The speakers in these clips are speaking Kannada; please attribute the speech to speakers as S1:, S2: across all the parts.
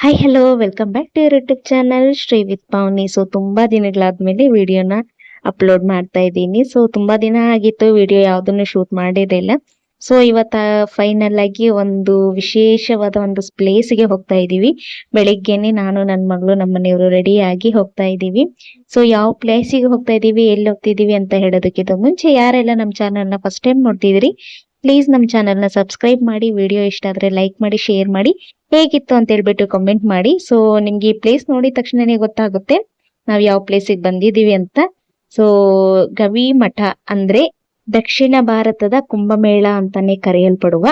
S1: Hi hello welcome back to YouTube channel Shri with Pavani so ತುಂಬಾ ದಿನಗಳಾದ್ಮೇಲೆ ವಿಡಿಯೋನ ಅಪ್ಲೋಡ್ ಮಾಡ್ತಾ ಇದ್ದೀನಿ. ಸೊ ತುಂಬಾ ದಿನ ಆಗಿತ್ತು ವಿಡಿಯೋ ಯಾವ್ದನ್ನು ಶೂಟ್ ಮಾಡಿರಲಿಲ್ಲ. ಸೊ ಇವತ್ತ ಫೈನಲ್ ಆಗಿ ಒಂದು ವಿಶೇಷವಾದ ಒಂದು ಪ್ಲೇಸ್ಗೆ ಗೆ ಹೋಗ್ತಾ ಇದೀವಿ. ಬೆಳಿಗ್ಗೆನೆ ನಾನು ನನ್ನ ಮಗಳು ನಮ್ಮ ಮನೆಯವರು ರೆಡಿ ಆಗಿ ಹೋಗ್ತಾ ಇದೀವಿ. ಸೊ ಯಾವ ಪ್ಲೇಸಿಗೆ ಹೋಗ್ತಾ ಇದೀವಿ, ಎಲ್ಲಿ ಹೋಗ್ತಿದೀವಿ ಅಂತ ಹೇಳೋದಕ್ಕಿಂತ ಮುಂಚೆ ಯಾರೆಲ್ಲ ನಮ್ಮ ಚಾನಲ್ನ ಫಸ್ಟ್ ಟೈಮ್ ನೋಡ್ತಿದ್ದೀರಿ ಪ್ಲೀಸ್ ನಮ್ಮ ಚಾನಲ್ನ ಸಬ್ಸ್ಕ್ರೈಬ್ ಮಾಡಿ ವಿಡಿಯೋ ಇಷ್ಟ ಆದ್ರೆ ಲೈಕ್ ಮಾಡಿ ಶೇರ್ ಮಾಡಿ, ಹೇಗಿತ್ತು ಅಂತ ಹೇಳ್ಬಿಟ್ಟು ಕಮೆಂಟ್ ಮಾಡಿ. ಸೊ ನಿಮ್ಗೆ ಈ ಪ್ಲೇಸ್ ನೋಡಿದ ತಕ್ಷಣನೇ ಗೊತ್ತಾಗುತ್ತೆ ನಾವ್ ಯಾವ ಪ್ಲೇಸಿಗೆ ಬಂದಿದೀವಿ ಅಂತ. ಸೊ ಗವಿ ಮಠ ಅಂದ್ರೆ ದಕ್ಷಿಣ ಭಾರತದ ಕುಂಭಮೇಳ ಅಂತಾನೆ ಕರೆಯಲ್ಪಡುವ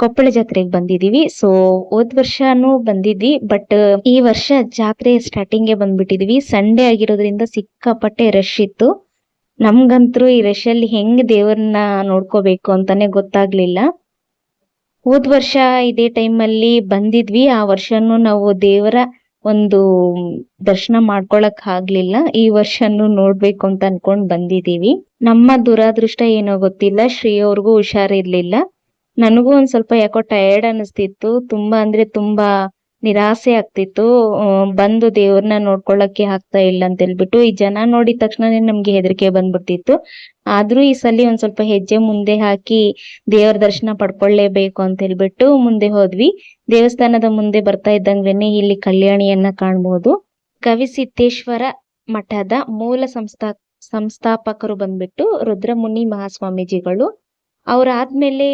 S1: ಕೊಪ್ಪಳ ಜಾತ್ರೆಗೆ ಬಂದಿದೀವಿ ಸೊ ಹೋದ್ ವರ್ಷನೂ ಬಂದಿದ್ವಿ ಬಟ್ ಈ ವರ್ಷ ಜಾತ್ರೆ ಸ್ಟಾರ್ಟಿಂಗ್ಗೆ ಬಂದ್ಬಿಟ್ಟಿದೀವಿ ಸಂಡೇ ಆಗಿರೋದ್ರಿಂದ ಸಿಕ್ಕಾಪಟ್ಟೆ ರಶ್ ಇತ್ತು. ನಮ್ಗಂತೂ ಈ ಅಲ್ಲಿ ಹೆಂಗ್ ದೇವರನ್ನ ನೋಡ್ಕೋಬೇಕು ಅಂತಾನೆ ಗೊತ್ತಾಗ್ಲಿಲ್ಲ. ಹೋದ್ ವರ್ಷ ಇದೇ ಟೈಮ್ ಅಲ್ಲಿ ಬಂದಿದ್ವಿ. ಆ ವರ್ಷನೂ ನಾವು ದೇವರ ಒಂದು ದರ್ಶನ ಮಾಡ್ಕೊಳಕ್ ಆಗ್ಲಿಲ್ಲ. ಈ ವರ್ಷನೂ ನೋಡ್ಬೇಕು ಅಂತ ಅನ್ಕೊಂಡ್ ಬಂದಿದೀವಿ ನಮ್ಮ ದುರಾದೃಷ್ಟ ಏನೋ ಗೊತ್ತಿಲ್ಲ. ಶ್ರೀ ಅವ್ರಿಗೂ ಹುಷಾರಿರ್ಲಿಲ್ಲ. ನನಗೂ ಒಂದ್ ಸ್ವಲ್ಪ ಯಾಕೋ ಟಯರ್ಡ್ ಅನಿಸ್ತಿತ್ತು ತುಂಬಾ ಅಂದ್ರೆ ತುಂಬಾ ನಿರಾಸೆ ಆಗ್ತಿತ್ತು. ಬಂದು ದೇವ್ರನ್ನ ನೋಡ್ಕೊಳಕ್ಕೆ ಆಗ್ತಾ ಇಲ್ಲ ಅಂತ ಹೇಳ್ಬಿಟ್ಟು ಈ ಜನ ನೋಡಿದ ತಕ್ಷಣನೇ ನಮ್ಗೆ ಹೆದರಿಕೆ ಬಂದ್ಬಿಡ್ತಿತ್ತು. ಆದ್ರೂ ಈ ಸಲ ಒಂದ್ ಸ್ವಲ್ಪ ಹೆಜ್ಜೆ ಮುಂದೆ ಹಾಕಿ ದೇವರ ದರ್ಶನ ಪಡ್ಕೊಳ್ಳೇಬೇಕು ಅಂತ ಹೇಳ್ಬಿಟ್ಟು ಮುಂದೆ ಹೋದ್ವಿ. ದೇವಸ್ಥಾನದ ಮುಂದೆ ಬರ್ತಾ ಇದ್ದಂಗ್ಲೇನೆ ಇಲ್ಲಿ ಕಲ್ಯಾಣಿಯನ್ನ ಕಾಣ್ಬೋದು. ಕವಿಸಿದ್ದೇಶ್ವರ ಮಠದ ಮೂಲ ಸಂಸ್ಥಾ, ಸಂಸ್ಥಾಪಕರು ಬಂದ್ಬಿಟ್ಟು ರುದ್ರಮುನಿ ಮಹಾಸ್ವಾಮೀಜಿಗಳು. ಅವ್ರಾದ್ಮೇಲೆ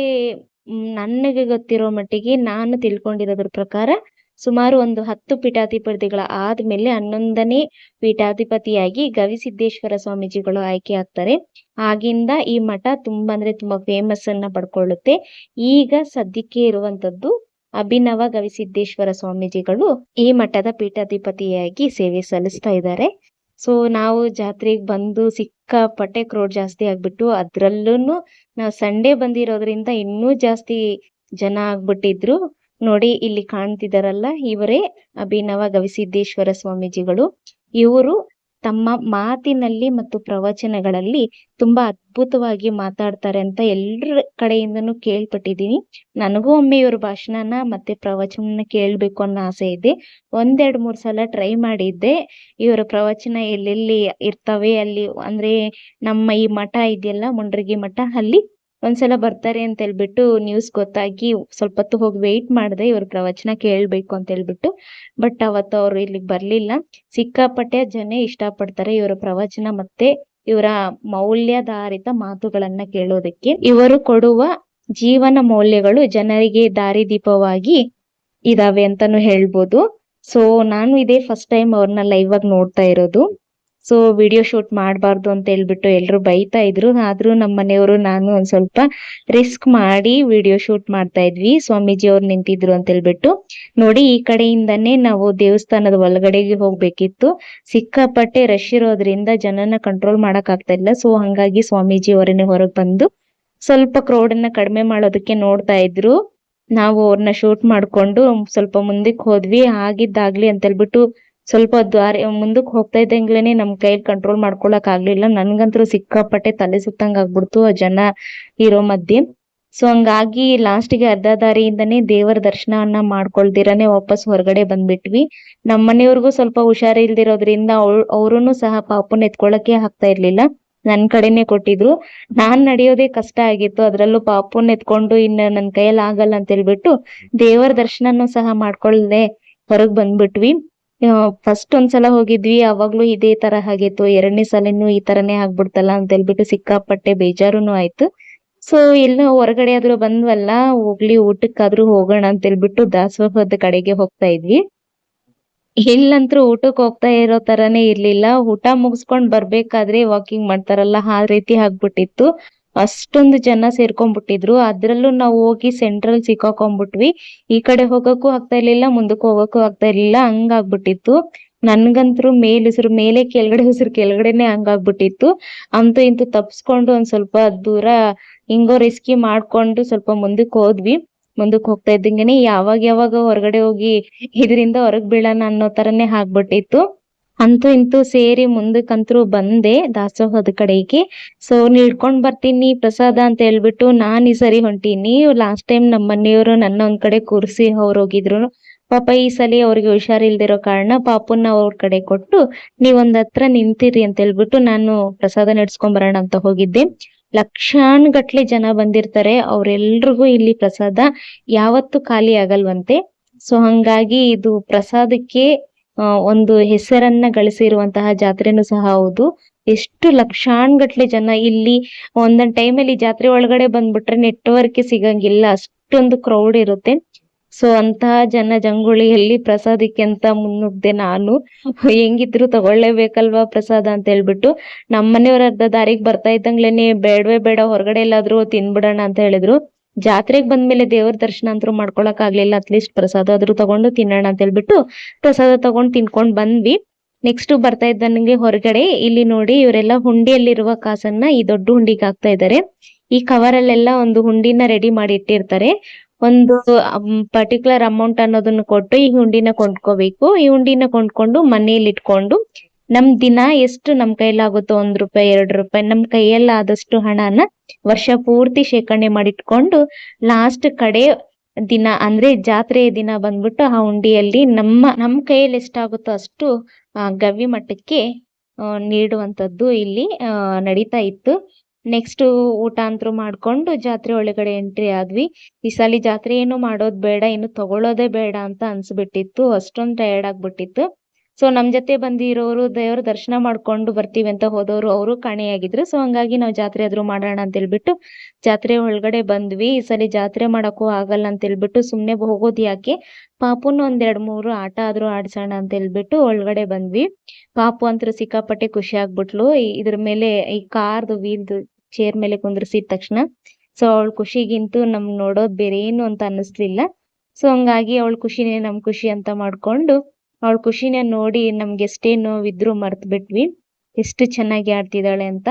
S1: ನನಗೆ ಗೊತ್ತಿರೋ ಮಟ್ಟಿಗೆ ನಾನು ತಿಳ್ಕೊಂಡಿರೋದ್ರ ಪ್ರಕಾರ ಸುಮಾರು ಒಂದು ಹತ್ತು ಪೀಠಾಧಿಪತಿಗಳ ಆದ್ಮೇಲೆ ಹನ್ನೊಂದನೇ ಪೀಠಾಧಿಪತಿಯಾಗಿ ಗವಿಸಿದ್ದೇಶ್ವರ ಸ್ವಾಮೀಜಿಗಳು ಆಯ್ಕೆ ಆಗ್ತಾರೆ. ಆಗಿಂದ ಈ ಮಠ ತುಂಬಾ ಅಂದ್ರೆ ತುಂಬಾ ಫೇಮಸ್ ಅನ್ನ ಪಡ್ಕೊಳ್ಳುತ್ತೆ. ಈಗ ಸದ್ಯಕ್ಕೆ ಇರುವಂತದ್ದು ಅಭಿನವ ಗವಿಸಿದ್ದೇಶ್ವರ ಸ್ವಾಮೀಜಿಗಳು ಈ ಮಠದ ಪೀಠಾಧಿಪತಿಯಾಗಿ ಸೇವೆ ಸಲ್ಲಿಸ್ತಾ ಇದ್ದಾರೆ. ಸೊ ನಾವು ಜಾತ್ರೆಗೆ ಬಂದು ಸಿಕ್ಕಾಪಟ್ಟೆ ಕ್ರೋಡ್ ಜಾಸ್ತಿ ಆಗ್ಬಿಟ್ಟು ಅದ್ರಲ್ಲೂ ನಾವು ಸಂಡೇ ಬಂದಿರೋದ್ರಿಂದ ಇನ್ನೂ ಜಾಸ್ತಿ ಜನ ಆಗ್ಬಿಟ್ಟಿದ್ರು. ನೋಡಿ ಇಲ್ಲಿ ಕಾಣ್ತಿದಾರಲ್ಲ, ಇವರೇ ಅಭಿನವ ಗವಿಸಿದ್ದೇಶ್ವರ ಸ್ವಾಮೀಜಿಗಳು. ಇವರು ತಮ್ಮ ಮಾತಿನಲ್ಲಿ ಮತ್ತು ಪ್ರವಚನಗಳಲ್ಲಿ ತುಂಬಾ ಅದ್ಭುತವಾಗಿ ಮಾತಾಡ್ತಾರೆ ಅಂತ ಎಲ್ರ ಕಡೆಯಿಂದನು ಕೇಳ್ಪಟ್ಟಿದ್ದೀನಿ. ನನಗೂ ಒಮ್ಮೆ ಇವ್ರ ಭಾಷಣನ ಮತ್ತೆ ಪ್ರವಚನ ಕೇಳ್ಬೇಕು ಅನ್ನೋ ಆಸೆ ಇದೆ. ಒಂದೆರಡು ಮೂರ್ ಸಲ ಟ್ರೈ ಮಾಡಿದ್ದೆ. ಇವರ ಪ್ರವಚನ ಎಲ್ಲೆಲ್ಲಿ ಇರ್ತವೆ ಅಲ್ಲಿ, ಅಂದ್ರೆ ನಮ್ಮ ಈ ಮಠ ಇದೆಯಲ್ಲ, ಮುಂಡ್ರಗಿ ಮಠ, ಅಲ್ಲಿ ಒಂದ್ಸಲ ಬರ್ತಾರೆ ಅಂತ ಹೇಳ್ಬಿಟ್ಟು ನ್ಯೂಸ್ ಗೊತ್ತಾಗಿ ಸ್ವಲ್ಪ ಹೊತ್ತು ಹೋಗಿ ವೆಯ್ಟ್ ಮಾಡಿದೆ ಇವ್ರ ಪ್ರವಚನ ಕೇಳ್ಬೇಕು ಅಂತ ಹೇಳ್ಬಿಟ್ಟು ಬಟ್ ಅವತ್ತು ಅವ್ರು ಇಲ್ಲಿಗೆ ಬರ್ಲಿಲ್ಲ. ಸಿಕ್ಕಾಪಟ್ಟೆ ಜನ ಇಷ್ಟಪಡ್ತಾರೆ ಇವರ ಪ್ರವಚನ ಮತ್ತೆ ಇವರ ಮೌಲ್ಯಾಧಾರಿತ ಮಾತುಗಳನ್ನ ಕೇಳೋದಕ್ಕೆ. ಇವರು ಕೊಡುವ ಜೀವನ ಮೌಲ್ಯಗಳು ಜನರಿಗೆ ದಾರಿದೀಪವಾಗಿ ಇದಾವೆ ಅಂತಾನು ಹೇಳ್ಬೋದು. ಸೊ ನಾನು ಇದೇ ಫಸ್ಟ್ ಟೈಮ್ ಅವ್ರನ್ನ ಲೈವ್ ಆಗಿ ನೋಡ್ತಾ ಇರೋದು. ಸೊ ವಿಡಿಯೋ ಶೂಟ್ ಮಾಡಬಾರ್ದು ಅಂತ ಹೇಳ್ಬಿಟ್ಟು ಎಲ್ಲರೂ ಬೈತಾ ಇದ್ರು. ಆದ್ರೂ ನಮ್ಮ ಮನೆಯವರು ನಾನು ಒಂದ್ ಸ್ವಲ್ಪ ರಿಸ್ಕ್ ಮಾಡಿ ವಿಡಿಯೋ ಶೂಟ್ ಮಾಡ್ತಾ ಇದ್ವಿ. ಸ್ವಾಮೀಜಿ ಅವ್ರು ನಿಂತಿದ್ರು ಅಂತ ಹೇಳ್ಬಿಟ್ಟು. ನೋಡಿ, ಈ ಕಡೆಯಿಂದಾನೇ ನಾವು ದೇವಸ್ಥಾನದ ಒಳಗಡೆಗೆ ಹೋಗ್ಬೇಕಿತ್ತು. ಸಿಕ್ಕಾಪಟ್ಟೆ ರಶ್ ಇರೋದ್ರಿಂದ ಜನನ ಕಂಟ್ರೋಲ್ ಮಾಡಕ್ ಆಗ್ತಾ ಇಲ್ಲ. ಸೊ ಹಂಗಾಗಿ ಸ್ವಾಮೀಜಿ ಅವರನ್ನೇ ಹೊರಗ್ ಬಂದು ಸ್ವಲ್ಪ ಕ್ರೌಡ್ ಅನ್ನ ಕಡಿಮೆ ಮಾಡೋದಕ್ಕೆ ನೋಡ್ತಾ ಇದ್ರು. ನಾವು ಅವ್ರನ್ನ ಶೂಟ್ ಮಾಡ್ಕೊಂಡು ಸ್ವಲ್ಪ ಮುಂದಕ್ಕೆ ಹೋದ್ವಿ. ಆಗಿದ್ದಾಗ್ಲಿ ಅಂತ ಹೇಳ್ಬಿಟ್ಟು ಸ್ವಲ್ಪ ದಾರಿ ಮುಂದಕ್ಕೆ ಹೋಗ್ತಾ ಇದ್ದಂಗ್ಲೇನೆ ನಮ್ ಕೈಲಿ ಕಂಟ್ರೋಲ್ ಮಾಡ್ಕೊಳಕ್ ಆಗ್ಲಿಲ್ಲ. ನನ್ಗಂತೂ ಸಿಕ್ಕಾಪಟ್ಟೆ ತಲೆ ಸುತ್ತಂಗ್ ಆಗ್ಬಿಡ್ತು ಆ ಜನ ಇರೋ ಮಧ್ಯೆ. ಸೊ ಹಂಗಾಗಿ ಲಾಸ್ಟಿಗೆ ಅರ್ಧ ದಾರಿಯಿಂದನೇ ದೇವರ ದರ್ಶನವನ್ನ ಮಾಡ್ಕೊಳ್ದಿರಾನೆ ವಾಪಸ್ ಹೊರಗಡೆ ಬಂದ್ಬಿಟ್ವಿ. ನಮ್ಮ ಮನೆಯವ್ರಿಗೂ ಸ್ವಲ್ಪ ಹುಷಾರು ಇಲ್ದಿರೋದ್ರಿಂದ ಅವ್ರು ಸಹ ಪಾಪನ್ ಎತ್ಕೊಳಕ್ಕೆ ಆಗ್ತಾ ಇರ್ಲಿಲ್ಲ. ನನ್ ಕಡೆನೆ ಕೊಟ್ಟಿದ್ರು. ನಾನ್ ನಡೆಯೋದೇ ಕಷ್ಟ ಆಗಿತ್ತು. ಅದ್ರಲ್ಲೂ ಪಾಪುನ್ ಎತ್ಕೊಂಡು ಇನ್ನ ನನ್ ಕೈಯಲ್ಲಿ ಆಗಲ್ಲ ಅಂತ ಹೇಳ್ಬಿಟ್ಟು ದೇವರ ದರ್ಶನನು ಸಹ ಮಾಡ್ಕೊಳ್ದೆ ಹೊರಗ್ ಬಂದ್ಬಿಟ್ವಿ. ಫಸ್ಟ್ ಒಂದ್ಸಲ ಹೋಗಿದ್ವಿ ಅವಾಗ್ಲೂ ಇದೇ ತರ ಆಗಿತ್ತು. ಎರಡನೇ ಸಲನು ಈ ತರನೇ ಆಗ್ಬಿಡ್ತಲ್ಲ ಅಂತ ಹೇಳ್ಬಿಟ್ಟು ಸಿಕ್ಕಾಪಟ್ಟೆ ಬೇಜಾರುನು ಆಯ್ತು. ಸೊ ಎಲ್ಲ ಹೊರಗಡೆ ಆದ್ರೂ ಬಂದ್ವಲ್ಲ, ಹೋಗ್ಲಿ, ಊಟಕ್ಕಾದ್ರೂ ಹೋಗೋಣ ಅಂತ ಹೇಳ್ಬಿಟ್ಟು ದಾಸೋಹದ ಕಡೆಗೆ ಹೋಗ್ತಾ ಇದ್ವಿ. ಇಲ್ಲಂತ್ರ ಊಟಕ್ಕೆ ಹೋಗ್ತಾ ಇರೋ ತರಾನೇ ಇರ್ಲಿಲ್ಲ. ಊಟ ಮುಗಿಸ್ಕೊಂಡ್ ಬರ್ಬೇಕಾದ್ರೆ ವಾಕಿಂಗ್ ಮಾಡ್ತಾರಲ್ಲ, ಆ ರೀತಿ ಆಗ್ಬಿಟ್ಟಿತ್ತು. ಅಷ್ಟೊಂದು ಜನ ಸೇರ್ಕೊಂಡ್ಬಿಟ್ಟಿದ್ರು. ಅದ್ರಲ್ಲೂ ನಾವು ಹೋಗಿ ಸೆಂಟ್ರಲ್ ಸಿಕ್ಕಾಕೊಂಡ್ಬಿಟ್ವಿ. ಈ ಕಡೆ ಹೋಗಕ್ಕೂ ಆಗ್ತಾ ಇರ್ಲಿಲ್ಲ, ಮುಂದಕ್ಕೆ ಹೋಗಕ್ಕೂ ಆಗ್ತಾ ಇರ್ಲಿಲ್ಲ, ಹಂಗಾಗ್ಬಿಟ್ಟಿತ್ತು. ನನ್ಗಂತ್ರು ಮೇಲ್ ಉಸಿರು, ಮೇಲೆ ಕೆಳಗಡೆ ಉಸಿರು ಕೆಳಗಡೆನೆ ಹಂಗಾಗ್ಬಿಟ್ಟಿತ್ತು. ಅಂತೂ ಇಂತೂ ತಪ್ಸ್ಕೊಂಡು ಒಂದ್ ಸ್ವಲ್ಪ ದೂರ ಹಿಂಗೋ ರಿಸ್ಕಿ ಮಾಡ್ಕೊಂಡು ಸ್ವಲ್ಪ ಮುಂದಕ್ಕೆ ಹೋದ್ವಿ. ಮುಂದಕ್ಕೆ ಹೋಗ್ತಾ ಇದ್ದಂಗೆನೆ ಯಾವಾಗ ಯಾವಾಗ ಹೊರಗಡೆ ಹೋಗಿ ಇದರಿಂದ ಹೊರಗ್ ಬೀಳೋಣ ಅನ್ನೋ ತರನೇ ಆಗ್ಬಿಟ್ಟಿತ್ತು. ಅಂತೂ ಇಂತೂ ಸೇರಿ ಮುಂದಕ್ಕಂತೂ ಬಂದೆ ದಾಸೋಹದ ಕಡೆಗೆ. ಸೊ ನೀಡ್ಕೊಂಡ್ ಬರ್ತೀನಿ, ಪ್ರಸಾದ ಅಂತ ಹೇಳ್ಬಿಟ್ಟು ನಾನ್ ಈ ಸರಿ ಹೊಂಟೀನಿ. ಲಾಸ್ಟ್ ಟೈಮ್ ನಮ್ಮ ಮನೆಯವರು ನನ್ನ ಒಂದ್ ಕಡೆ ಕೂರಿಸಿ ಅವ್ರು ಹೋಗಿದ್ರು ಪಾಪ ಈ ಸಲ ಅವ್ರಿಗೆ ಹುಷಾರಿಲ್ದಿರೋ ಕಾರಣ ಪಾಪುನ ಅವ್ರ ಕಡೆ ಕೊಟ್ಟು ನೀವೊಂದ್ ಹತ್ರ ನಿಂತಿರಿ ಅಂತ ಹೇಳ್ಬಿಟ್ಟು ನಾನು ಪ್ರಸಾದ ನಡ್ಸ್ಕೊಂಡ್ ಬರೋಣ ಅಂತ ಹೋಗಿದ್ದೆ. ಲಕ್ಷಾನ್ಗಟ್ಲೆ ಜನ ಬಂದಿರ್ತಾರೆ. ಅವ್ರೆಲ್ರಿಗೂ ಇಲ್ಲಿ ಪ್ರಸಾದ ಯಾವತ್ತು ಖಾಲಿ ಆಗಲ್ವಂತೆ. ಸೊ ಹಂಗಾಗಿ ಇದು ಪ್ರಸಾದಕ್ಕೆ ಒಂದು ಹೆಸರನ್ನ ಗಳಿಸಿರುವಂತಹ ಜಾತ್ರೆನು ಸಹ ಹೌದು. ಎಷ್ಟು ಲಕ್ಷಾನ್ಗಟ್ಲೆ ಜನ ಇಲ್ಲಿ ಒಂದೊಂದ್ ಟೈಮಲ್ಲಿ ಜಾತ್ರೆ ಒಳಗಡೆ ಬಂದ್ಬಿಟ್ರೆ ನೆಟ್ವರ್ಕ್ ಸಿಗಂಗಿಲ್ಲ, ಅಷ್ಟೊಂದು ಕ್ರೌಡ್ ಇರುತ್ತೆ. ಸೊ ಅಂತಹ ಜನ ಜಂಗುಳಿಯಲ್ಲಿ ಪ್ರಸಾದಕ್ಕೆ ಅಂತ ಮುನ್ನುಗ್ದೆ ನಾನು. ಹೆಂಗಿದ್ರು ತಗೊಳ್ಳೇಬೇಕಲ್ವಾ ಪ್ರಸಾದ ಅಂತ ಹೇಳ್ಬಿಟ್ಟು ನಮ್ಮನೆಯವ್ರ ಅರ್ಧ ದಾರಿಗೆ ಬರ್ತಾ ಇದ್ದಂಗ್ಲೇನೆ ಬೇಡವೇ ಬೇಡ, ಹೊರಗಡೆ ಎಲ್ಲಾದ್ರೂ ತಿನ್ಬಿಡೋಣ ಅಂತ ಹೇಳಿದ್ರು. ಜಾತ್ರೆಗ್ ಬಂದ್ಮೇಲೆ ದೇವ್ರ ದರ್ಶನ ಅಂತೂ ಮಾಡ್ಕೊಳಕ್ ಆಗ್ಲಿಲ್ಲ. ಅಟ್ಲೀಸ್ಟ್ ಪ್ರಸಾದ ಆದ್ರೂ ತಗೊಂಡು ತಿನ್ನೋಣ ಅಂತ ಹೇಳ್ಬಿಟ್ಟು ಪ್ರಸಾದ ತಗೊಂಡ್ ತಿನ್ಕೊಂಡ್ ಬಂದ್ವಿ. ನೆಕ್ಸ್ಟ್ ಬರ್ತಾ ಇದ್ದಂಗೆ ಹೊರಗಡೆ, ಇಲ್ಲಿ ನೋಡಿ ಇವರೆಲ್ಲ ಹುಂಡಿಯಲ್ಲಿರುವ ಕಾಸನ್ನ ಈ ದೊಡ್ಡ ಹುಂಡಿಗೆ ಹಾಕ್ತಾ ಇದ್ದಾರೆ. ಈ ಕವರ್ ಅಲ್ಲೆಲ್ಲ ಒಂದು ಹುಂಡಿನ ರೆಡಿ ಮಾಡಿ ಇಟ್ಟಿರ್ತಾರೆ. ಒಂದು ಪರ್ಟಿಕ್ಯುಲರ್ ಅಮೌಂಟ್ ಅನ್ನೋದನ್ನ ಕೊಟ್ಟು ಈ ಹುಂಡಿನ ಕೊಂಡ್ಕೋಬೇಕು. ಈ ಹುಂಡಿನ ಕೊಂಡ್ಕೊಂಡು ಮನೆಯಲ್ಲಿ ಇಟ್ಕೊಂಡು ನಮ್ ದಿನ ಎಷ್ಟು ನಮ್ ಕೈಲಾಗುತ್ತೋ ಒಂದ್ ರೂಪಾಯಿ, ಎರಡ್ ರೂಪಾಯಿ, ನಮ್ ಕೈಯಲ್ಲ ಆದಷ್ಟು ಹಣನ ವರ್ಷ ಪೂರ್ತಿ ಶೇಖರಣೆ ಮಾಡಿಟ್ಕೊಂಡು ಲಾಸ್ಟ್ ಕಡೆ ದಿನ ಅಂದ್ರೆ ಜಾತ್ರೆಯ ದಿನ ಬಂದ್ಬಿಟ್ಟು ಆ ಹುಂಡಿಯಲ್ಲಿ ನಮ್ಮ, ನಮ್ ಕೈಯಲ್ಲಿ ಎಷ್ಟಾಗುತ್ತೋ ಅಷ್ಟು ಗವಿ ಮಠಕ್ಕೆ ನೀಡುವಂತದ್ದು ಇಲ್ಲಿ ನಡೀತಾ ಇತ್ತು. ನೆಕ್ಸ್ಟ್ ಊಟ ಅಂತೂ ಮಾಡ್ಕೊಂಡು ಜಾತ್ರೆ ಒಳಗಡೆ ಎಂಟ್ರಿ ಆದ್ವಿ. ಈ ಸಲ ಜಾತ್ರೆ ಏನು ಮಾಡೋದ್ ಬೇಡ, ಇನ್ನು ತಗೊಳ್ಳೋದೇ ಬೇಡ ಅಂತ ಅನ್ಸ್ಬಿಟ್ಟಿತ್ತು. ಅಷ್ಟೊಂದ್ ಟಯರ್ಡ್ ಆಗ್ಬಿಟ್ಟಿತ್ತು. ಸೊ ನಮ್ ಜೊತೆ ಬಂದಿರೋರು ದೇವ್ರ ದರ್ಶನ ಮಾಡ್ಕೊಂಡು ಬರ್ತೀವಿ ಅಂತ ಹೋದವರು ಅವರು ಕಾಣೆಯಾಗಿದ್ರು. ಸೊ ಹಂಗಾಗಿ ನಾವು ಜಾತ್ರೆ ಆದ್ರೂ ಮಾಡೋಣ ಅಂತ ಹೇಳ್ಬಿಟ್ಟು ಜಾತ್ರೆ ಒಳಗಡೆ ಬಂದ್ವಿ. ಈ ಸಲ ಜಾತ್ರೆ ಮಾಡಕ್ಕೂ ಆಗಲ್ಲ ಅಂತ ಹೇಳ್ಬಿಟ್ಟು ಸುಮ್ನೆ ಹೋಗೋದ್ ಯಾಕೆ? ಪಾಪುನ ಒಂದ್ ಮೂರು ಆಟ ಆದ್ರೂ ಆಡ್ಸೋಣ ಅಂತ ಹೇಳ್ಬಿಟ್ಟು ಒಳಗಡೆ ಬಂದ್ವಿ. ಪಾಪು ಅಂತೂ ಸಿಕ್ಕಾಪಟ್ಟೆ ಖುಷಿ ಆಗ್ಬಿಟ್ಲು. ಇದ್ರ ಮೇಲೆ ಈ ಕಾರ್ದು ವೀಲ್ದು ಚೇರ್ ಮೇಲೆ ಕುಂದ್ರಿಸಿದ ತಕ್ಷಣ ಸೊ, ಅವಳ ಖುಷಿಗಿಂತೂ ನಮ್ಗ್ ನೋಡೋದ್ ಬೇರೆ ಏನು ಅಂತ ಅನ್ನಿಸ್ಲಿಲ್ಲ. ಸೊ ಹಂಗಾಗಿ ಅವಳ ಖುಷಿನೇ ನಮ್ ಖುಷಿ ಅಂತ ಮಾಡ್ಕೊಂಡು ಅವಳ ಖುಷಿನ ನೋಡಿ ನಮ್ಗೆ ಎಷ್ಟೇ ನೋವಿದ್ರು ಮರ್ತ್ ಬಿಟ್ವಿ ಎಷ್ಟು ಚೆನ್ನಾಗಿ ಆಡ್ತಿದ್ದಾಳೆ ಅಂತ.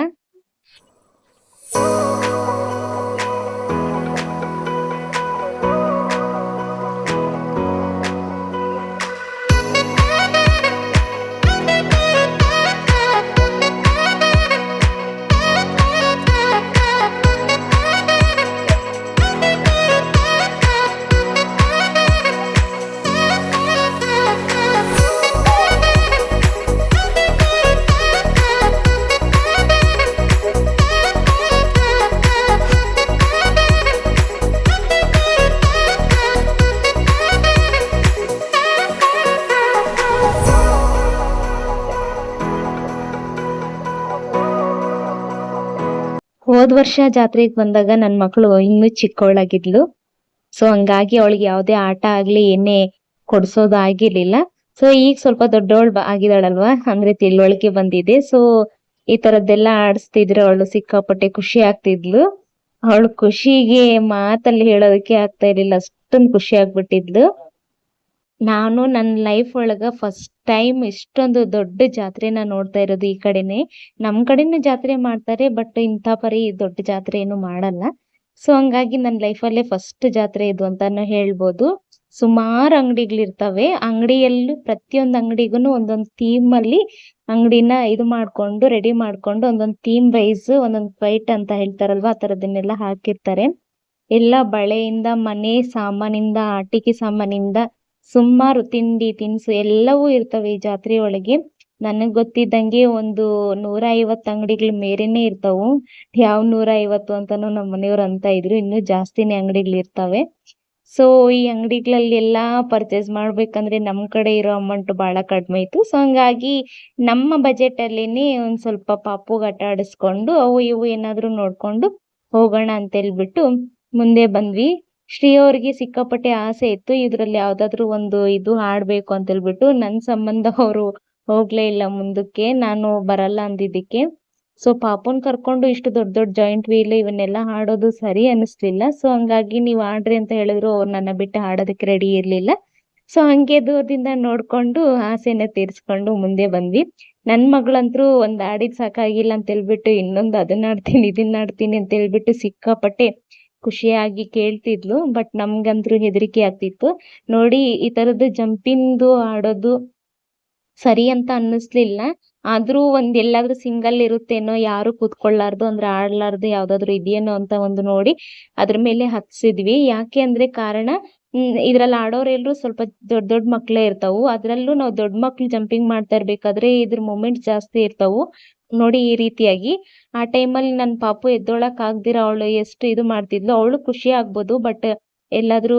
S1: ಹೋದ್ ವರ್ಷ ಜಾತ್ರೆಗ್ ಬಂದಾಗ ನನ್ ಮಕ್ಳು ಇನ್ನೂ ಚಿಕ್ಕವಳಾಗಿದ್ಲು. ಸೊ ಹಂಗಾಗಿ ಅವಳಿಗೆ ಯಾವ್ದೇ ಆಟ ಆಗ್ಲಿ, ಏನೇ ಕೊಡ್ಸೋದಾಗಿರ್ಲಿಲ್ಲ ಸೊ ಈಗ ಸ್ವಲ್ಪ ದೊಡ್ಡವಳು ಆಗಿದಾಳಲ್ವಾ ಅಂದ್ರೆ ತಿಳುವಳಿಕೆ ಬಂದಿದೆ. ಸೊ ಈ ತರದ್ದೆಲ್ಲ ಆಡಿಸ್ತಿದ್ರೆ ಅವಳು ಸಿಕ್ಕಾಪಟ್ಟೆ ಖುಷಿ ಆಗ್ತಿದ್ಲು. ಅವಳು ಖುಷಿಗೆ ಮಾತಲ್ಲಿ ಹೇಳೋದಕ್ಕೆ ಆಗ್ತಾ ಇರ್ಲಿಲ್ಲ. ಅಷ್ಟೊಂದು ಖುಷಿ ಆಗ್ಬಿಟ್ಟಿದ್ಲು. ನಾನು ನನ್ನ ಲೈಫ್ ಒಳಗ ಫಸ್ಟ್ ಟೈಮ್ ಇಷ್ಟೊಂದು ದೊಡ್ಡ ಜಾತ್ರೆನ ನೋಡ್ತಾ ಇರೋದು ಈ ಕಡೆನೆ. ನಮ್ ಕಡೆನೂ ಜಾತ್ರೆ ಮಾಡ್ತಾರೆ ಬಟ್ ಇಂತ ಪರಿ ದೊಡ್ಡ ಜಾತ್ರೆ ಏನು ಮಾಡಲ್ಲ. ಸೊ ಹಂಗಾಗಿ ನನ್ನ ಲೈಫಲ್ಲೇ ಫಸ್ಟ್ ಜಾತ್ರೆ ಇದು ಅಂತಾನು ಹೇಳ್ಬೋದು. ಸುಮಾರು ಅಂಗಡಿಗಳಿರ್ತವೆ ಅಂಗಡಿಯಲ್ಲೂ ಪ್ರತಿಯೊಂದು ಅಂಗಡಿಗೂ ಒಂದೊಂದು ಥೀಮ್ ಅಲ್ಲಿ ಅಂಗಡಿನ ಇದು ಮಾಡ್ಕೊಂಡು ರೆಡಿ ಮಾಡ್ಕೊಂಡು ಒಂದೊಂದು ಥೀಮ್ ವೈಸ್ ಒಂದೊಂದು ಫೈಟ್ ಅಂತ ಹೇಳ್ತಾರಲ್ವಾ, ಆ ತರದನ್ನೆಲ್ಲ ಹಾಕಿರ್ತಾರೆ. ಎಲ್ಲ ಬಳೆಯಿಂದ, ಮನೆ ಸಾಮಾನಿಂದ, ಆಟಿಕೆ ಸಾಮಾನಿಂದ ಸುಮಾರು ತಿಂಡಿ ತಿನಿಸು ಎಲ್ಲವೂ ಇರ್ತವೆ ಈ ಜಾತ್ರೆ ಒಳಗೆ. ನನಗೆ ಗೊತ್ತಿದ್ದಂಗೆ ಒಂದು ನೂರ ಐವತ್ತು ಅಂಗಡಿಗಳ ಮೇರೆನೆ ಇರ್ತಾವು. ಯಾವ ನೂರ ಐವತ್ತು ಅಂತಾನು ನಮ್ಮ ಮನೆಯವ್ರು ಅಂತ ಇದ್ರು. ಇನ್ನೂ ಜಾಸ್ತಿನೇ ಅಂಗಡಿಗಳು ಇರ್ತವೆ. ಸೊ ಈ ಅಂಗಡಿಗಳಲ್ಲಿ ಎಲ್ಲಾ ಪರ್ಚೇಸ್ ಮಾಡ್ಬೇಕಂದ್ರೆ ನಮ್ ಕಡೆ ಇರೋ ಅಮೌಂಟ್ ಬಹಳ ಕಡಿಮೆ ಇತ್ತು. ಸೊ ಹಂಗಾಗಿ ನಮ್ಮ ಬಜೆಟ್ ಅಲ್ಲಿನೇ ಒಂದ್ ಸ್ವಲ್ಪ ಪಾಪುಗ್ ಆಟ ಆಡಿಸ್ಕೊಂಡು, ಅವು ಇವು ಏನಾದ್ರು ನೋಡ್ಕೊಂಡು ಹೋಗೋಣ ಅಂತ ಹೇಳ್ಬಿಟ್ಟು ಮುಂದೆ ಬಂದ್ವಿ. ಶ್ರೀ ಅವ್ರಿಗೆ ಸಿಕ್ಕಾಪಟ್ಟೆ ಆಸೆ ಇತ್ತು. ಇದರಲ್ಲಿ ಯಾವ್ದಾದ್ರು ಒಂದು ಇದು ಹಾಡ್ಬೇಕು ಅಂತ ಹೇಳ್ಬಿಟ್ಟು ನನ್ನ ಸಂಬಂಧ ಅವರು ಹೋಗ್ಲೇ ಇಲ್ಲ ಮುಂದಕ್ಕೆ. ನಾನು ಬರಲ್ಲ ಅಂದಿದ್ದಕ್ಕೆ. ಸೊ ಪಾಪನ್ ಕರ್ಕೊಂಡು ಇಷ್ಟು ದೊಡ್ಡ ದೊಡ್ಡ ಜಾಯಿಂಟ್ ವೀಲ್ ಇವನ್ನೆಲ್ಲ ಹಾಡೋದು ಸರಿ ಅನಿಸ್ಲಿಲ್ಲ. ಸೊ ಹಂಗಾಗಿ ನೀವು ಆಡ್ರಿ ಅಂತ ಹೇಳಿದ್ರು ಅವ್ರು ನನ್ನ ಬಿಟ್ಟು ಹಾಡೋದಕ್ಕೆ ರೆಡಿ ಇರಲಿಲ್ಲ. ಸೊ ಹಂಗೆ ದೂರದಿಂದ ನೋಡ್ಕೊಂಡು ಆಸೆನ ತೀರ್ಸ್ಕೊಂಡು ಮುಂದೆ ಬಂದ್ವಿ. ನನ್ ಮಗಳಂತ್ರು ಒಂದ್ ಆಡಿದ್ ಸಾಕಾಗಿಲ್ಲ ಅಂತ ಹೇಳ್ಬಿಟ್ಟು ಇನ್ನೊಂದ್ ಅದನ್ನ ಆಡ್ತೀನಿ ಇದನ್ನ ಆಡ್ತೀನಿ ಅಂತ ಹೇಳ್ಬಿಟ್ಟು ಸಿಕ್ಕಾಪಟ್ಟೆ ಖುಷಿಯಾಗಿ ಕೇಳ್ತಿದ್ಲು ಬಟ್ ನಮ್ಗಂತ್ರು ಹೆದರಿಕೆ ಆಗ್ತಿತ್ತು. ನೋಡಿ, ಈ ತರದ್ದು ಜಂಪಿಂದು ಆಡೋದು ಸರಿ ಅಂತ ಅನ್ನಿಸ್ಲಿಲ್ಲ. ಆದ್ರೂ ಒಂದ್ ಎಲ್ಲಾದ್ರೂ ಸಿಂಗಲ್ ಇರುತ್ತೇನೋ ಯಾರು ಕೂತ್ಕೊಳ್ಳಾರ್ದು, ಅಂದ್ರೆ ಆಡ್ಲಾರ್ದು ಯಾವ್ದಾದ್ರು ಇದೆಯೇನೋ ಅಂತ ಒಂದು ನೋಡಿ ಅದ್ರ ಮೇಲೆ ಹತ್ಸಿದ್ವಿ. ಯಾಕೆ ಅಂದ್ರೆ ಕಾರಣ ಇದ್ರಲ್ಲಿ ಆಡೋರೆಲ್ಲರೂ ಸ್ವಲ್ಪ ದೊಡ್ಡ ದೊಡ್ಡ ಮಕ್ಕಳೇ ಇರ್ತಾವು. ಅದ್ರಲ್ಲೂ ನಾವು ದೊಡ್ಡ ಮಕ್ಳು ಜಂಪಿಂಗ್ ಮಾಡ್ತಾ ಇರ್ಬೇಕಾದ್ರೆ ಇದ್ರ ಮೂಮೆಂಟ್ ಜಾಸ್ತಿ ಇರ್ತಾವು. ನೋಡಿ ಈ ರೀತಿಯಾಗಿ. ಆ ಟೈಮಲ್ಲಿ ನನ್ನ ಪಾಪು ಎದ್ದೊಳಕ್ ಆಗ್ದಿರ ಅವಳು ಎಷ್ಟು ಇದು ಮಾಡ್ತಿದ್ಲು, ಅವಳು ಖುಷಿ ಆಗ್ಬೋದು ಬಟ್ ಎಲ್ಲಾದ್ರೂ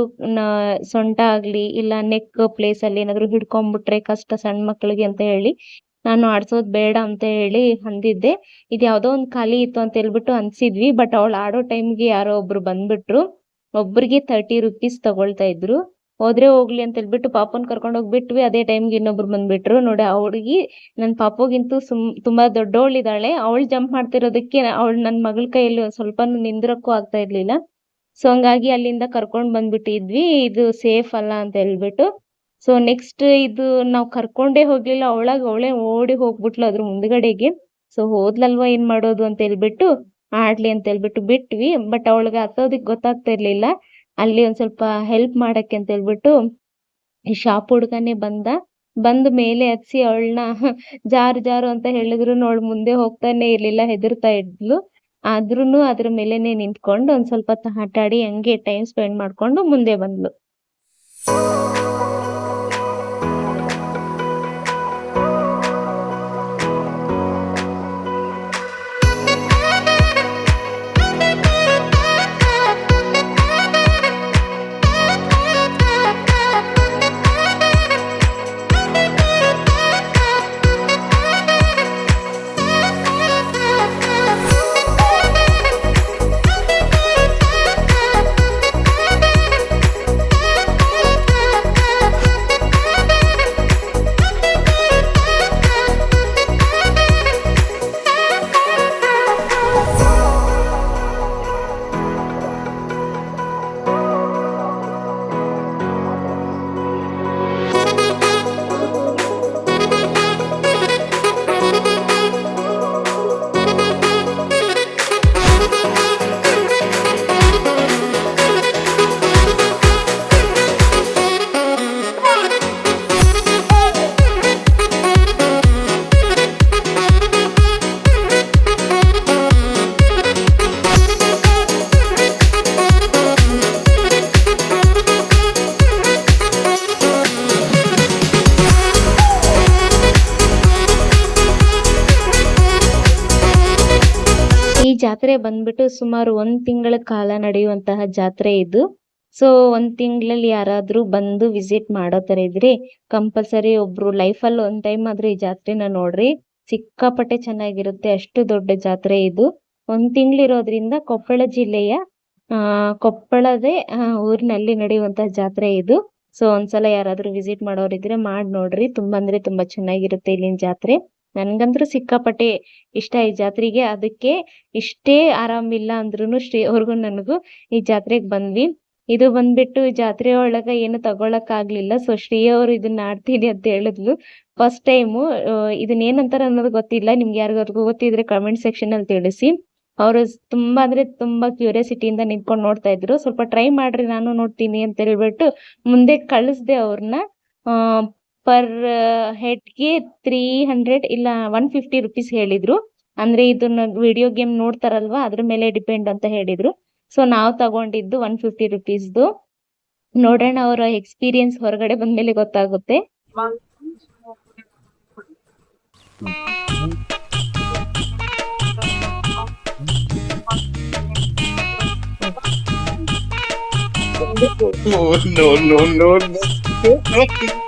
S1: ಸೊಂಟ ಆಗ್ಲಿ, ಇಲ್ಲ ನೆಕ್ ಪ್ಲೇಸ್ ಅಲ್ಲಿ ಏನಾದ್ರು ಹಿಡ್ಕೊಂಡ್ಬಿಟ್ರೆ ಕಷ್ಟ ಸಣ್ಣ ಮಕ್ಳಿಗೆ ಅಂತ ಹೇಳಿ, ನಾನು ಆಡ್ಸೋದ್ ಬೇಡ ಅಂತ ಹೇಳಿ ಅಂದಿದ್ದೆ. ಇದ್ ಯಾವ್ದೋ ಒಂದ್ ಖಾಲಿ ಇತ್ತು ಅಂತ ಹೇಳ್ಬಿಟ್ಟು ಅನ್ಸಿದ್ವಿ ಬಟ್ ಅವಳು ಆಡೋ ಟೈಮ್ಗೆ ಯಾರೋ ಒಬ್ರು ಬಂದ್ಬಿಟ್ರು. ಒಬ್ರಿಗೆ ತರ್ಟಿ ರುಪೀಸ್ ತಗೊಳ್ತಾ ಇದ್ರು. ಹೋದ್ರೆ ಹೋಗ್ಲಿ ಅಂತ ಹೇಳ್ಬಿಟ್ಟು ಪಾಪನ್ ಕರ್ಕೊಂಡು ಹೋಗ್ಬಿಟ್ವಿ. ಅದೇ ಟೈಮ್ಗೆ ಇನ್ನೊಬ್ರು ಬಂದ್ಬಿಟ್ರು. ನೋಡಿ ಆ ಹುಡುಗಿ ನನ್ ಪಾಪುಗಿಂತೂ ಸುಮ್ ತುಂಬಾ ದೊಡ್ಡವಳಿದ್ದಾಳೆ. ಅವಳು ಜಂಪ್ ಮಾಡ್ತಿರೋದಕ್ಕೆ ಅವಳು ನನ್ನ ಮಗಳ ಕೈಯಲ್ಲಿ ಒಂದ್ ಸ್ವಲ್ಪನೂ ನಿಂದ್ರಕ್ಕೂ ಆಗ್ತಾ ಇರ್ಲಿಲ್ಲ. ಸೊ ಹಂಗಾಗಿ ಅಲ್ಲಿಂದ ಕರ್ಕೊಂಡು ಬಂದ್ಬಿಟ್ಟಿದ್ವಿ. ಇದು ಸೇಫ್ ಅಲ್ಲ ಅಂತ ಹೇಳ್ಬಿಟ್ಟು. ಸೊ ನೆಕ್ಸ್ಟ್ ಇದು ನಾವು ಕರ್ಕೊಂಡೇ ಹೋಗ್ಲಿಲ್ಲ. ಅವಳಾಗ ಅವಳೇ ಓಡಿ ಹೋಗ್ಬಿಟ್ಲು ಅದ್ರ ಮುಂದ್ಗಡೆಗೆ. ಸೊ ಹೋದ್ಲಲ್ವಾ ಏನ್ ಮಾಡೋದು ಅಂತ ಹೇಳ್ಬಿಟ್ಟು ಆಡ್ಲಿ ಅಂತ ಹೇಳ್ಬಿಟ್ಟು ಬಿಟ್ವಿ. ಬಟ್ ಅವಳಿಗೆ ಹತ್ತೋದಿಕ್ ಗೊತ್ತಾಗ್ತಾ ಇರ್ಲಿಲ್ಲ ಅಲ್ಲಿ ಒಂದ್ ಸ್ವಲ್ಪ ಹೆಲ್ಪ್ ಮಾಡಕ್ಕೆ ಅಂತ ಹೇಳ್ಬಿಟ್ಟು ಈ ಶಾಪ್ ಹುಡ್ಗನೇ ಬಂದ. ಬಂದ ಮೇಲೆ ಹತ್ಸಿ ಅವಳನ್ನ ಜಾರು ಜಾರು ಅಂತ ಹೇಳಿದ್ರು ಅವಳು ಮುಂದೆ ಹೋಗ್ತಾನೆ ಇರ್ಲಿಲ್ಲ, ಹೆದರ್ತಾ ಇದ್ಲು. ಆದ್ರೂನು ಅದ್ರ ಮೇಲೆನೆ ನಿಂತ್ಕೊಂಡು ಒಂದ್ ಸ್ವಲ್ಪ ಹೊತ್ತು ಆಟ ಆಡಿ ಹಂಗೆ ಟೈಮ್ ಸ್ಪೆಂಡ್ ಮಾಡ್ಕೊಂಡು ಮುಂದೆ ಬಂದ್ಲು. ಜಾತ್ರೆ ಬಂದ್ಬಿಟ್ಟು ಸುಮಾರು ಒಂದ್ ತಿಂಗಳ ಕಾಲ ನಡೆಯುವಂತಹ ಜಾತ್ರೆ ಇದು. ಸೊ ಒಂದ್ ತಿಂಗಳಲ್ಲಿ ಯಾರಾದ್ರೂ ಬಂದು ವಿಸಿಟ್ ಮಾಡೋ ತರ ಇದ್ರೆ ಕಂಪಲ್ಸರಿ ಒಬ್ರು ಲೈಫ್ ಅಲ್ಲಿ ಒಂದ್ ಟೈಮ್ ಆದ್ರೂ ಈ ಜಾತ್ರೆನ ನೋಡ್ರಿ. ಸಿಕ್ಕಾಪಟ್ಟೆ ಚೆನ್ನಾಗಿರುತ್ತೆ, ಅಷ್ಟು ದೊಡ್ಡ ಜಾತ್ರೆ ಇದು. ಒಂದ್ ತಿಂಗಳಿರೋದ್ರಿಂದ ಕೊಪ್ಪಳ ಜಿಲ್ಲೆಯ, ಆ, ಕೊಪ್ಪಳದೇ ಊರಿನಲ್ಲಿ ನಡೆಯುವಂತಹ ಜಾತ್ರೆ ಇದು. ಸೊ ಒಂದ್ಸಲ ಯಾರಾದ್ರೂ ವಿಸಿಟ್ ಮಾಡೋರಿದ್ರೆ ಮಾಡಿ ನೋಡ್ರಿ. ತುಂಬಾ ಅಂದ್ರೆ ತುಂಬಾ ಚೆನ್ನಾಗಿರುತ್ತೆ ಇಲ್ಲಿನ ಜಾತ್ರೆ. ನನ್ಗಂದ್ರೂ ಸಿಕ್ಕಾಪಟ್ಟೆ ಇಷ್ಟ ಈ ಜಾತ್ರೆಗೆ. ಅದಕ್ಕೆ ಇಷ್ಟೇ ಆರಾಮಿಲ್ಲ ಅಂದ್ರೂನು ಶ್ರೀ ಅವ್ರಿಗೂ ನನಗೂ ಈ ಜಾತ್ರೆಗೆ ಬಂದ್ವಿ. ಇದು ಬಂದ್ಬಿಟ್ಟು ಜಾತ್ರೆ ಒಳಗ ಏನು ತಗೊಳಕ್ ಆಗ್ಲಿಲ್ಲ ಸೊ ಶ್ರೀ ಅವ್ರು ಇದನ್ನ ಆಡ್ತೀನಿ ಅಂತ ಹೇಳಿದ್ಲು. ಫಸ್ಟ್ ಟೈಮು ಇದನ್ನ ಏನಂತಾರ ಅನ್ನೋದು ಗೊತ್ತಿಲ್ಲ. ನಿಮ್ಗೆ ಯಾರಿಗಾದ್ರೂ ಗೊತ್ತಿದ್ರೆ ಕಮೆಂಟ್ ಸೆಕ್ಷನ್ ಅಲ್ಲಿ ತಿಳಿಸಿ. ಅವರು ತುಂಬಾ ಅಂದ್ರೆ ತುಂಬಾ ಕ್ಯೂರಿಯಾಸಿಟಿಯಿಂದ ನಿಂತ್ಕೊಂಡು ನೋಡ್ತಾ ಇದ್ರು. ಸ್ವಲ್ಪ ಟ್ರೈ ಮಾಡ್ರಿ, ನಾನು ನೋಡ್ತೀನಿ ಅಂತ ಹೇಳ್ಬಿಟ್ಟು ಮುಂದೆ ಕಳಿಸ್ದೆ ಅವ್ರನ್ನ ಪರ್ ಹೆಡ್ಗೆ ತ್ರೀ ಹಂಡ್ರೆಡ್ ಇಲ್ಲ ಒನ್ ಫಿಫ್ಟಿ ರುಪೀಸ್ ಹೇಳಿದ್ರು. ಅಂದ್ರೆ ಇದನ್ನ ವಿಡಿಯೋ ಗೇಮ್ ನೋಡ್ತಾರಲ್ವಾ ಅದ್ರ ಮೇಲೆ ಡಿಪೆಂಡ್ ಅಂತ ಹೇಳಿದ್ರು. ಸೊ ನಾವು ತಗೊಂಡಿದ್ದು ಒನ್ ಫಿಫ್ಟಿ ರುಪೀಸ್ದು ನೋಡೋಣ ಅವರ ಎಕ್ಸ್ಪೀರಿಯನ್ಸ್ ಹೊರಗಡೆ ಬಂದ್ಮೇಲೆ ಗೊತ್ತಾಗುತ್ತೆ.
S2: No, no, no, no.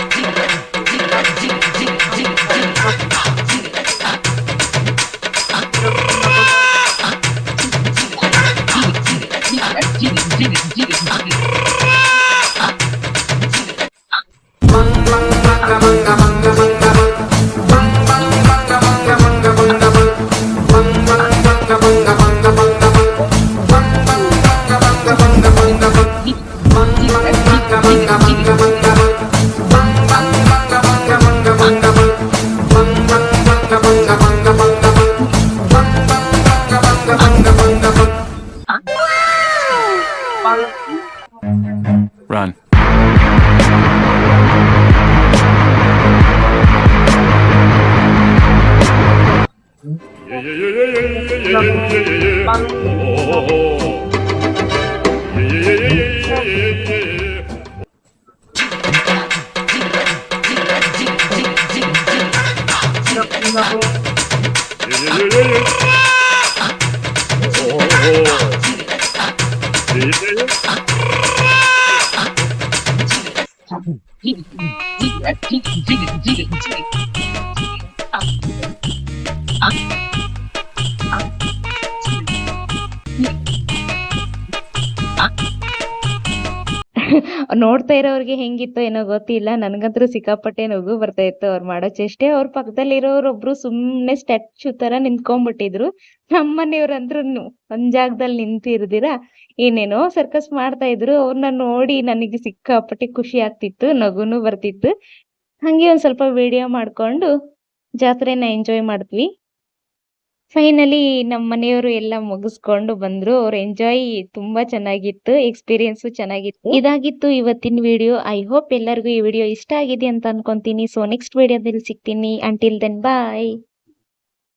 S3: ஓ
S1: ನೋಡ್ತಾ ಇರೋರಿಗೆ ಹೆಂಗಿತ್ತು ಏನೋ ಗೊತ್ತಿಲ್ಲ. ನನಗಂತೂ ಸಿಕ್ಕಾಪಟ್ಟೆ ನಗು ಬರ್ತಾ ಇತ್ತು. ಅವ್ರು ಮಾಡೋ ಚೇಷ್ಟೆ ಅವ್ರ ಪಕ್ಕದಲ್ಲಿರೋರೊಬ್ರು ಸುಮ್ನೆ ಸ್ಟ್ಯಾಚು ತರ ನಿಂತ್ಕೊಂಡ್ಬಿಟ್ಟಿದ್ರು. ನಮ್ಮನೆಯವ್ರಂದ್ರು ಒಂದ್ ಜಾಗದಲ್ಲಿ ನಿಂತಿರ್ದಿರ? ಏನೇನೋ ಸರ್ಕಸ್ ಮಾಡ್ತಾ ಇದ್ರು. ಅವ್ರನ್ನ ನೋಡಿ ನನಗೆ ಸಿಕ್ಕಾಪಟ್ಟೆ ಖುಷಿ ಆಗ್ತಿತ್ತು, ನಗುನು ಬರ್ತಿತ್ತು. ಹಂಗೆ ಒಂದ್ ಸ್ವಲ್ಪ ವಿಡಿಯೋ ಮಾಡ್ಕೊಂಡು ಜಾತ್ರೆನ ಎಂಜಾಯ್ ಮಾಡಿದ್ವಿ. ಫೈನಲಿ ನಮ್ಮ ಮನೆಯವರು ಎಲ್ಲ ಮುಗಿಸ್ಕೊಂಡು ಬಂದ್ರು. ಅವ್ರ ಎಂಜಾಯ್ ತುಂಬಾ ಚೆನ್ನಾಗಿತ್ತು ಎಕ್ಸ್ಪೀರಿಯನ್ಸ್ ಚೆನ್ನಾಗಿತ್ತು. ಇದಾಗಿತ್ತು ಇವತ್ತಿನ ವಿಡಿಯೋ ಐ ಹೋಪ್ ಎಲ್ಲರಿಗೂ ಈ ವಿಡಿಯೋ ಇಷ್ಟ ಆಗಿದೆ ಅಂತ ಅನ್ಕೊಂತೀನಿ. ಸೊ ನೆಕ್ಸ್ಟ್ ವಿಡಿಯೋದಲ್ಲಿ ಸಿಗ್ತೀನಿ. Until then bye